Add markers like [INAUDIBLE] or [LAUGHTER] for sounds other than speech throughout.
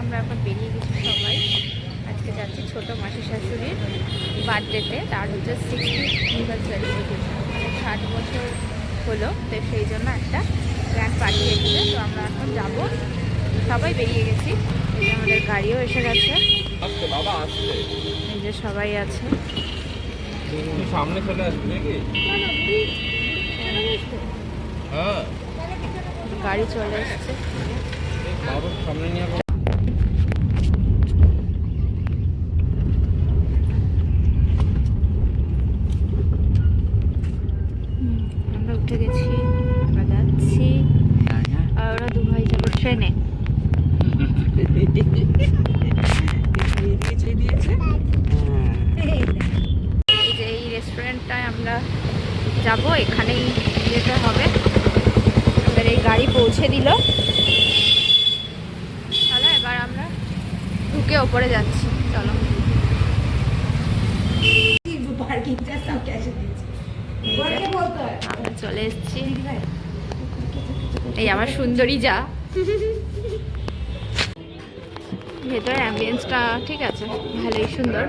আমরা এখন বেরিয়ে গেছি সবাই। আজকে যাচ্ছি ছোটো মাসি শাশুড়ির বার্থডেতে তার হচ্ছে সিক্সটি অ্যানিভার্সারি মানে ষাট বছর হলো তো সেই জন্য একটা গ্র্যান্ড পার্টি এসেছে। তো আমরা এখন যাব। সবাই বেরিয়ে গেছি। আমাদের গাড়িও এসে গেছে। যে সবাই আছে। সামনে চলে আসবি নাকি? হ্যাঁ। গাড়ি চলে এসছে। সামনে নিয়ে আসব। আমরা উঠে গেছি আমরা যাচ্ছি আর ওরা দু ভাই যাবে ট্রেনে এই যে এই রেস্টুরেন্টটায় আমরা যাব এখানেই যেতে হবে। এবার এই গাড়ি পৌঁছে দিল। চলো এবার আমরা ঢুকে ওপরে যাচ্ছি। চলো। চলে এসেছি। এই আমার সুন্দরী যা। [LAUGHS] ভেতরে অ্যাম্বিয়েন্সটা ঠিক আছে, ভালোই সুন্দর।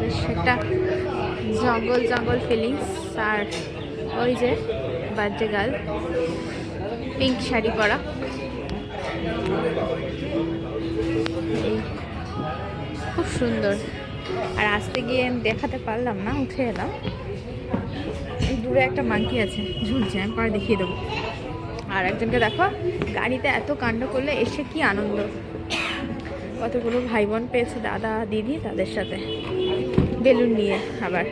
বেশ একটা জঙ্গল জঙ্গল ফিলিংস আর ওই যে বার্থডে গার্ল পিঙ্ক শাড়ি পরা। খুব সুন্দর। আর আসতে গিয়ে দেখাতে পারলাম না, উঠে এলাম। দূরে একটা মাংকি আছে, ঝুলছে, আমি পরে দেখিয়ে দেবো। আর একজনকে দেখো গাড়িতে এত কাণ্ড করলে এসে কি আনন্দ। কতগুলো ভাই বোন পেয়েছে দাদা দিদি তাদের সাথে। বেলুন নিয়ে আবার।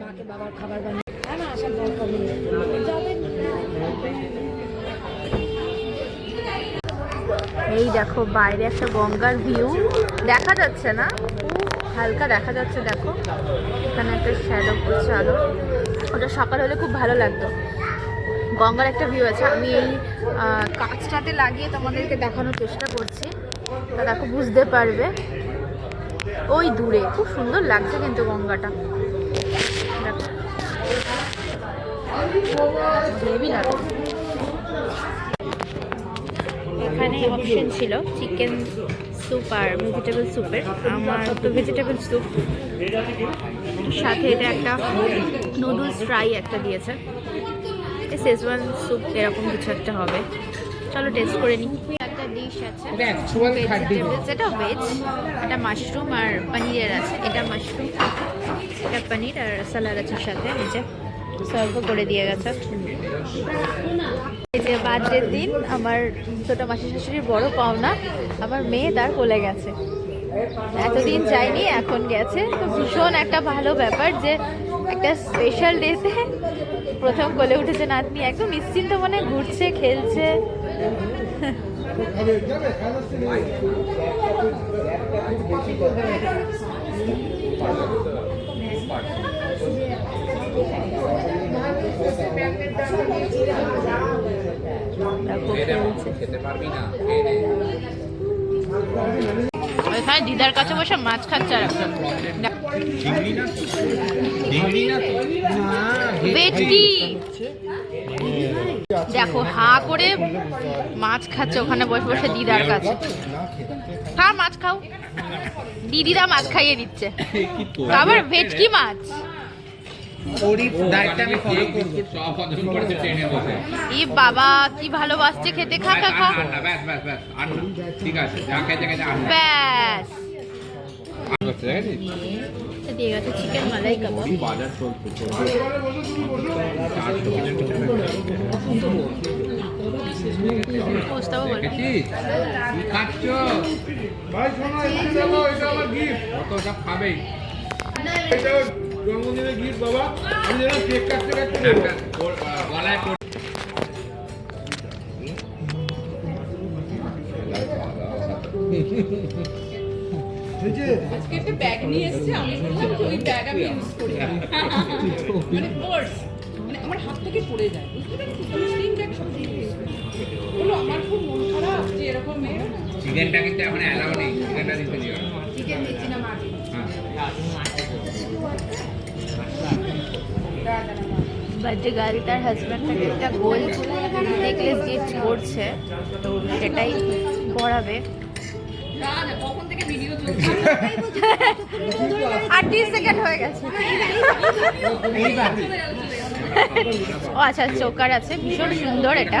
মাকে বাবার খাবার বানিয়ে হ্যাঁ আসার দরকার নেই এই দেখো বাইরে একটা গঙ্গার ভিউ দেখা যাচ্ছে না? হালকা দেখা যাচ্ছে দেখো। এখানে একটা শ্যাডো পড়ছে আলো। ওটা সকাল হলে খুব ভালো লাগতো। গঙ্গার একটা ভিউ আছে। আমি এই আহ, কাঁচটাতে লাগিয়ে তোমাদেরকে দেখানোর চেষ্টা করছি। তা দেখো বুঝতে পারবে। ওই দূরে খুব সুন্দর লাগছে কিন্তু গঙ্গাটা। এখানে অপশন ছিল চিকেন স্যুপ আর ভেজিটেবল স্যুপের আমার তো ভেজিটেবল স্যুপ সাথে এটা একটা নুডলস ফ্রাই একটা দিয়েছে। শেজওয়ান স্যুপ এরকম কিছু একটা হবে। চলো টেস্ট করে নিই একটা ডিশ আছে। ভেজিটেবলস এটা ভেজ এটা মাশরুম আর পনিরের আছে। এটা মাশরুম এটা পনির আর সালাদ আছে সাথে নিচে। সার্ভ করে দিয়ে গেছে। এই যে বার্থডের দিন আমার ছোট মাসি শাশুড়ির বড় পাওনা আমার মেয়ে তার কোলে গেছে। এতদিন যায়নি এখন গেছে। তো ভীষণ একটা ভালো ব্যাপার যে একটা স্পেশাল ডেতে প্রথম কোলে উঠেছে নাতনি একদম নিশ্চিন্ত মনে ঘুরছে খেলছে। [LAUGHS] ওইখানে দিদার কাছে বসে মাছ খাচ্ছে আর একটা দেখো হা করে মাছ খাচ্ছে ওখানে বসে বসে দিদার কাছে। খা মাছ খাও। দিদিরা মাছ খাইয়ে দিচ্ছে। আবার ভেটকি মাছ। ই বাবা কি ভালোবাসছে খেতে খা খা খা ব্যাস ঠিক আছে দিয়ে গেছে চিকেন মালাই কাবাব বাজার চলছে কত সব খাবেই এটা জন্মদিনের গিফট বাবা আমি যেন কেক কাটতে কাটতে দেবো। ওর, আহ, গলায়? আজকে একটা ব্যাগ নিয়ে এসেছে আমি বললাম যে ওই ব্যাগ আমি ইউজ করি মানে পার্স মানে আমার হাত থেকে পড়ে যায় বুঝতে পারছিস আমি স্লিং ব্যাগ সব দিয়ে করি। বলল আমার খুব মন খারাপ যে এরকম মেয়ে চিকেনটা কিন্তু এখন অ্যালাউ নেই চিকেনটা দিতে দিও বার্থডে গার্ল তার হাজব্যান্ডটাকে একটা গোল্ড নেকলেস গিফট করছে তো সেটাই পরাবে। না না কখন থেকে ভিডিও চলছে আটত্রিশ সেকেন্ড হয়ে গেছে। ও আচ্ছা চোকার আছে ভীষণ সুন্দর এটা।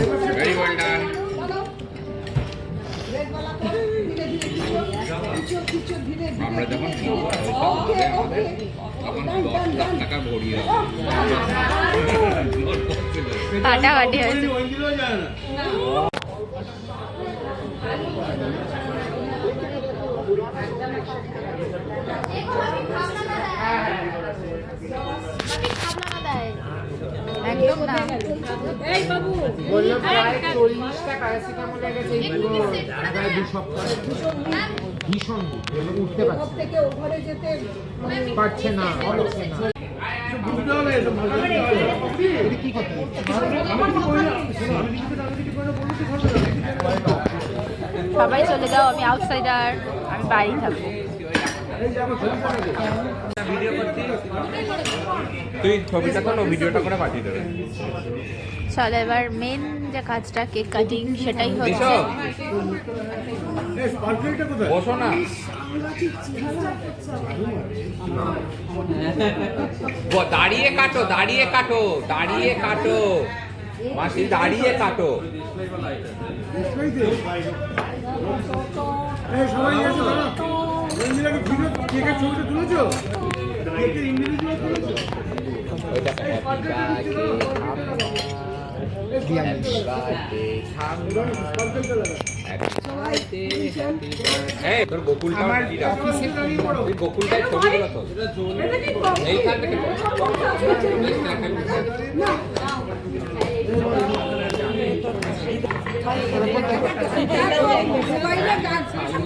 Very well done. আমরা যখন কিনবো, তখন দশ লাখ টাকা ভরি হবে। হয়েছে। ওই না। একদম না বলল প্রায় চল্লিশটা প্যারাসিটামল গেছে এই পুরো প্রায় দু সপ্তাহ ভীষণ উঠতে পারছে থেকে ওভারে যেতে করতে না। সবাই চলে যাও আমি আউটসাইডার আমি বাড়ি থাকব। তুই ছবিটা তো ভিডিওটা করে পাঠিয়ে দেবে। চলো এবার মেন যে কাজটা কেক কাটিং সেটাই হচ্ছে? বসো না। দাঁড়িয়ে কাটো দাঁড়িয়ে কাটো দাঁড়িয়ে কাটো। মাসি দাঁড়িয়ে কাটো। সবাই গোকুলটাই ছবিগুলো তো এইখান থেকে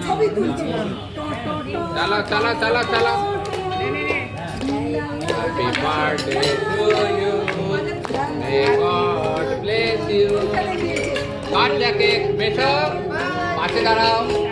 ছবি তুলছি চালা চালা চালা চালা happy birthday to you may God bless you cut the cake মেশো পাশে দাঁড়াও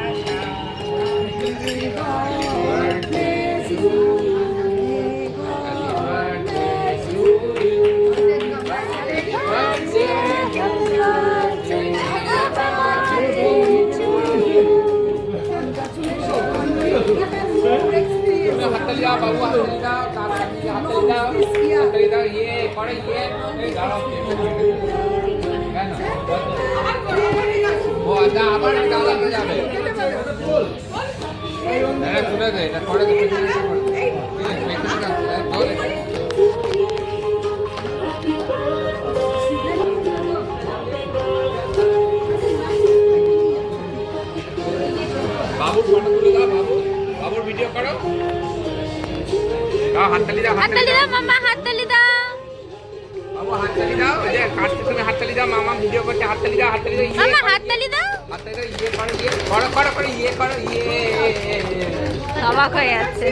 আবার আলাদা যাবে এটা তুলে দে এটা করে। বাবুর ফটো তুলে দাও, বাবু বাবুর ভিডিও করো হাততালি দাও হাততালি দাও মামা হাততালি দাও। বাবু হাততালি দাও এই যে কাটছে তুমি হাততালি দাও মামা ভিডিও করছে হাততালি দাও হাততালি দাও ইয়ে মামা হাততালি দাও। হাততালি দাও ইয়ে করো ইয়ে করো করো করো ইয়ে করো ইয়ে। অবাক হয়ে যাচ্ছে।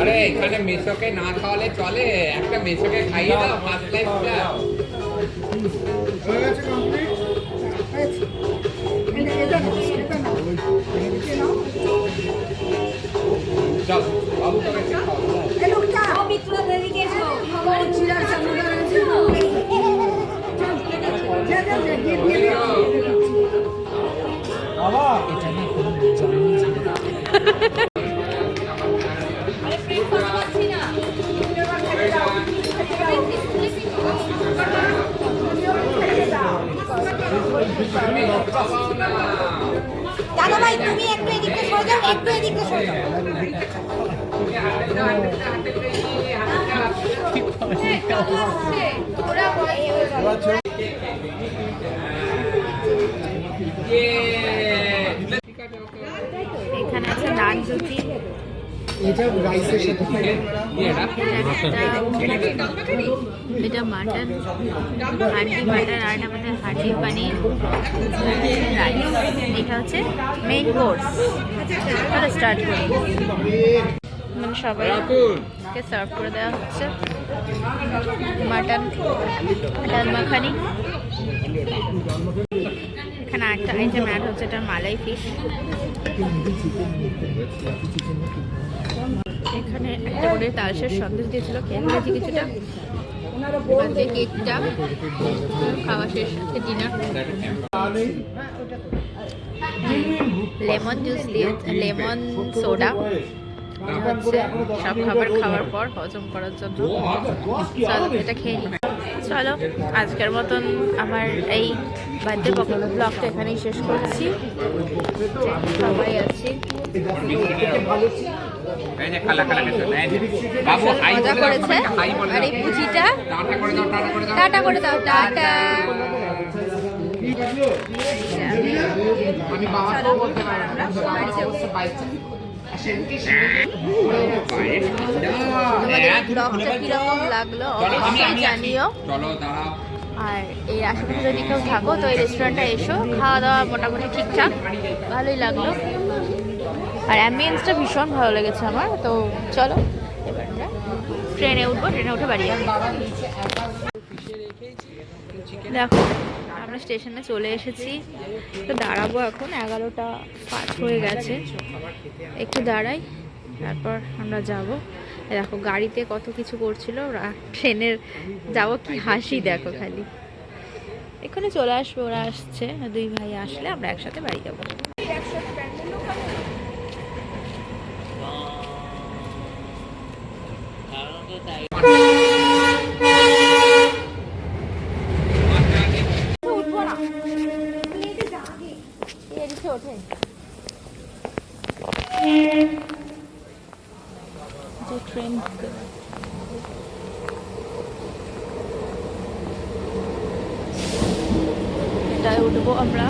আরে এখানে মেসোকে না খাওয়ালে চলে একটা মেসোকে খাইয়ে দাও ফার্স্ট লাইফটা দাদা ভাই তুমি একটু এদিকে সরে যাও একটু এদিকে সরে যাও। এখানে আছে নান রুটি। এটা রাইসের সাথে এটা মাটন হান্ডি মাটন আর আমাদের হান্ডি পানির রাইস এটা হচ্ছে মেইন কোর্স স্টার্ট করি। মানে সবাই কে সার্ভ করে দেওয়া হচ্ছে। মাটন ডাল মাখানি। এখানে একটা আইটেম অ্যাড হচ্ছে এটা মালাই ফিশ এখানে একটা করে তালসের সন্দেশ দিয়েছিল খেয়ে কিছুটা। কেকটা খাওয়া শেষ ডিনার লেমন জুস দিয়ে লেমন সোডা হচ্ছে সব খাবার খাওয়ার পর হজম করার জন্য। চলো এটা খেয়ে নিই চলো আজকের মতন আমার এই বার্থডে ব্লগটা এখানেই শেষ করছি। সবাই আছি। মজা করেছে। আর এই টাটা করে দাও টাটা আমি বাবাকেও বলতে পারব না। ব্লগটা লাগল অবশ্যই জানিও। আর এই আশেপাশে যদি কেউ থাকো, তো এই রেস্টুরেন্টটা এসো, খাওয়া দাওয়া মোটামুটি ঠিকঠাক, ভালোই লাগল। আর অ্যাম্বিয়েন্সটা ভীষণ ভালো লেগেছে আমার, তো চলো, এবার ট্রেনে উঠবো ট্রেনে উঠে বাড়ি দেখো আমরা স্টেশনে চলে এসেছি। তো দাঁড়াবো এখন, এগারোটা পাঁচ হয়ে গেছে। একটু দাঁড়াই, তারপর আমরা যাব। দেখো, গাড়িতে কত কিছু করছিল ট্রেনের, যাব কি হাসি, দেখো খালি। এখানে চলে আসব, ওরা আসছে, দুই ভাই আসলে আমরা একসাথে বাড়ি যাব। এটায় উঠবো আমরা।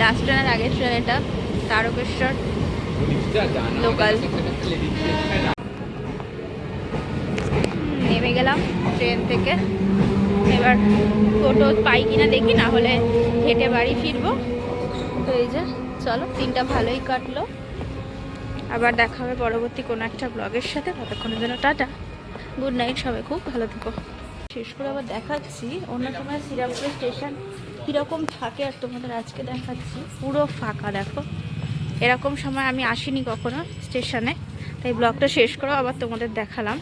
লাস্ট ট্রেনের আগের ট্রেন এটা, তারকেশ্বর লোকাল নেমে গেলাম ট্রেন থেকে। এবার টোটো পাই কিনা দেখি, না হলে হেঁটে বাড়ি ফিরবো। তো এই যে, চলো, দিনটা ভালোই কাটলো। আবার দেখা হবে পরবর্তী কোনো একটা ব্লগের সাথে। ততক্ষণের জন্য টাটা। গুড নাইট সবাই, খুব ভালো থেকো। শেষ করে আবার দেখাচ্ছি। অন্য সময় শ্রীরামপুর স্টেশন কীরকম থাকে আর তোমাদের আজকে দেখাচ্ছি। পুরো ফাঁকা, দেখো। এরকম সময় আমি আসিনি কখনো স্টেশনে। তাই ব্লগটা শেষ করো, আবার তোমাদের দেখালাম।